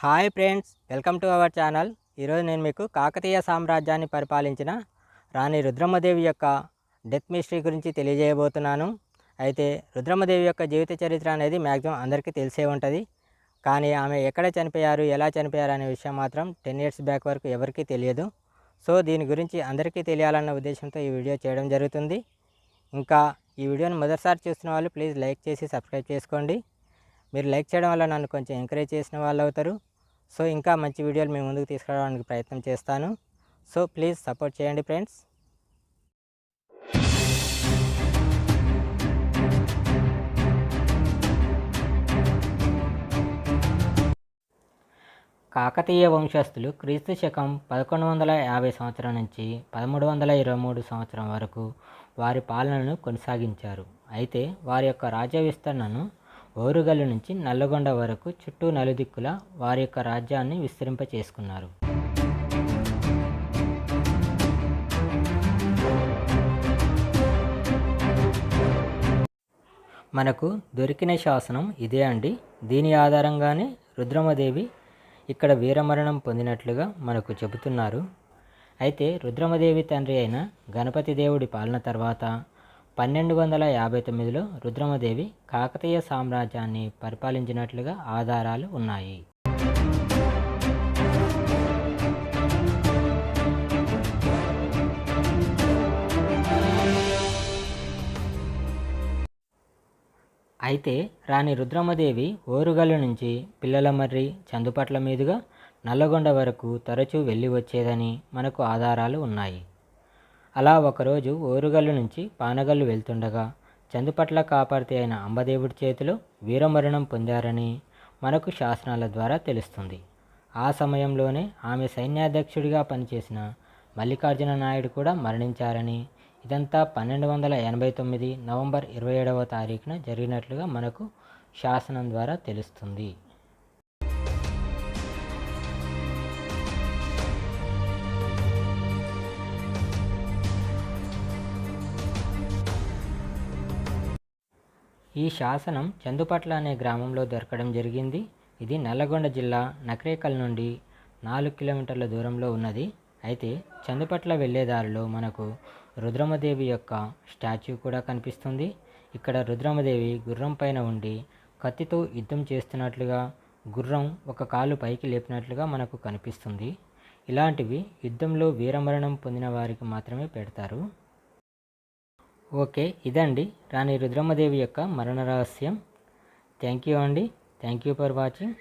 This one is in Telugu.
Hi friends welcome to our channel. ఈరోజు నేను మీకు కాకతీయ సామ్రాజ్యాన్ని పరిపాలించిన రాణి రుద్రమ్మదేవి యొక్క డెత్ మిస్టరీ గురించి తెలియజేయబోతున్నాను. అయితే రుద్రమ్మదేవి యొక్క జీవిత చరిత్ర అనేది మ్యాక్సిమం అందరికీ తెలిసే ఉంటుంది. కానీ ఆమె ఎక్కడ చనిపోయారు ఎలా చనిపోయారు అనే విషయం మాత్రం టెన్ ఇయర్స్ బ్యాక్ వరకు ఎవరికీ తెలియదు. సో దీని గురించి అందరికీ తెలియాలన్న ఉద్దేశంతో ఈ వీడియో చేయడం జరుగుతుంది. ఇంకా ఈ వీడియోని మొదటిసారి చూస్తున్న వాళ్ళు ప్లీజ్ లైక్ చేసి సబ్స్క్రైబ్ చేసుకోండి. మీరు లైక్ చేయడం వల్ల నన్ను కొంచెం ఎంకరేజ్ చేసిన వాళ్ళు అవుతారు. సో ఇంకా మంచి వీడియోలు మేము ముందుకు తీసుకురావడానికి ప్రయత్నం చేస్తాను. సో ప్లీజ్ సపోర్ట్ చేయండి ఫ్రెండ్స్. కాకతీయ వంశస్థులు క్రీస్తు శకం పదకొండు వందల యాభై సంవత్సరం నుంచి పదమూడు వందల ఇరవై మూడు సంవత్సరం వరకు వారి పాలనను కొనసాగించారు. అయితే వారి యొక్క రాజ్య విస్తరణను ఓరుగల్లు నుంచి నల్లగొండ వరకు చుట్టూ నలుదిక్కుల వారి యొక్క రాజ్యాన్ని విస్తరింపచేసుకున్నారు. మనకు దొరికిన శాసనం ఇదే అండి. దీని ఆధారంగానే రుద్రమదేవి ఇక్కడ వీరమరణం పొందినట్లుగా మనకు చెబుతున్నారు. అయితే రుద్రమదేవి తండ్రి అయిన గణపతి దేవుడి పాలన తర్వాత పన్నెండు వందల యాభై తొమ్మిదిలో రుద్రమదేవి కాకతీయ సామ్రాజ్యాన్ని పరిపాలించినట్లుగా ఆధారాలు ఉన్నాయి. అయితే రాణి రుద్రమదేవి ఓరుగల్లు నుంచి పిల్లలమర్రి చందుపట్ల మీదుగా నల్లగొండ వరకు తరచూ వెళ్ళి వచ్చేదని మనకు ఆధారాలు ఉన్నాయి. అలా ఒకరోజు ఓరుగల్లు నుంచి పానగల్లు వెళ్తుండగా చందుపట్ల కాపర్తి అయిన అంబదేవుడి చేతిలో వీరమరణం పొందారని మనకు శాసనాల ద్వారా తెలుస్తుంది. ఆ సమయంలోనే ఆమె సైన్యాధ్యక్షుడిగా పనిచేసిన మల్లికార్జున నాయుడు కూడా మరణించారని ఇదంతా పన్నెండు వందల ఎనభై తొమ్మిది నవంబర్ ఇరవై ఏడవ తారీఖున జరిగినట్లుగా మనకు శాసనం ద్వారా తెలుస్తుంది. ఈ శాసనం చందుపట్ల అనే గ్రామంలో దొరకడం జరిగింది. ఇది నల్లగొండ జిల్లా నకరేకల్ నుండి నాలుగు కిలోమీటర్ల దూరంలో ఉన్నది. అయితే చందుపట్ల వెళ్ళేదారిలో మనకు రుద్రమదేవి యొక్క స్టాచ్యూ కూడా కనిపిస్తుంది. ఇక్కడ రుద్రమదేవి గుర్రం పైన ఉండి కత్తితో యుద్ధం చేస్తున్నట్లుగా గుర్రం ఒక కాలు పైకి లేపినట్లుగా మనకు కనిపిస్తుంది. ఇలాంటివి యుద్ధంలో వీరమరణం పొందిన వారికి మాత్రమే పెడతారు. ఓకే ఇదండి రాణి రుద్రమ్మదేవి యొక్క మరణ రహస్యం. థ్యాంక్ యూ అండి. Thank you for watching.